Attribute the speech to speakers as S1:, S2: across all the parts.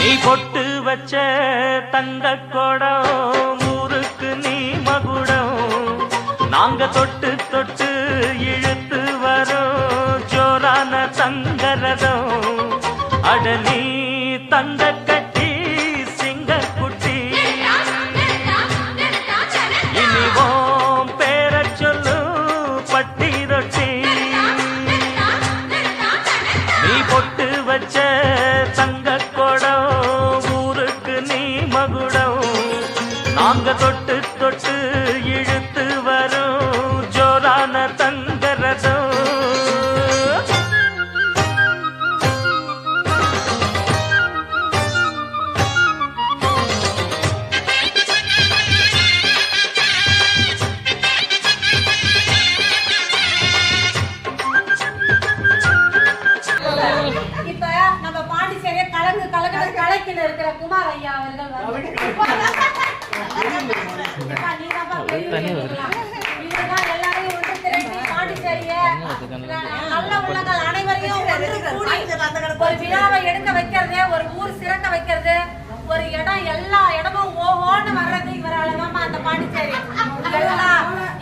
S1: நீ பொட்டு வச்ச தங்க கொடம் ஊருக்கு நீ மகுடம். நாங்க தொட்டு தொட்டு இழுத்து வரோம் ஜோரான தங்கரதம் அட நாங்க தொட்டு தொட்டு இழுத்து வரும். ஜோரான தங்கரதம்
S2: இப்ப நம்ம பாண்டிச்சேரியை கலந்து கலந்து கலக்கில இருக்கிற குமார் ஐயா அவர்கள் வந்து- அப்பா, ஒன்று பாண்டிச்சேரியை நல்ல அனைவரையும் ஒரு விழாவை எடுக்க ஒரு ஊர் சிறக்க வைக்கிறது ஒரு இடம் எல்லா இடமும் ஓஹோன்னு வர்றது இவரால தான் அந்த பாண்டிச்சேரி எல்லா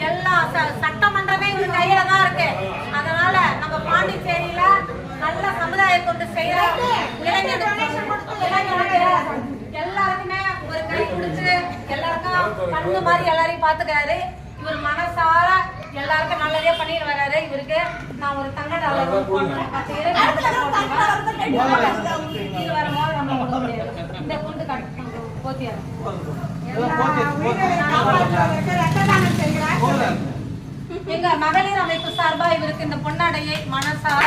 S2: எல்லா ச- சட்டமன்றமே இவர் கையில தான் இருக்கு அதனால நம்ம பாண்டிச்சேரியில நல்ல சமுதாயத்தை கொண்டு செய்யற எல்லாருக்குமே ஒரு கை கொடுத்து எல்லாருக்கும் கண்ணு மாதிரி எல்லாரையும் பாத்துக்கிறாரு இவர் மனசார எல்லாருக்கும் நல்லதே பண்ணிட்டு வராரு. இவருக்கு நான் ஒரு தங்க டாலர் இந்த குண்டு கட்டு போத்தியாரு. எங்க மகளிர் அமைப்பு சார்பா இவருக்கு இந்த பொன்னாடையை மனசார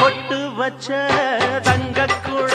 S1: பொட்டு வச்ச தங்க குழ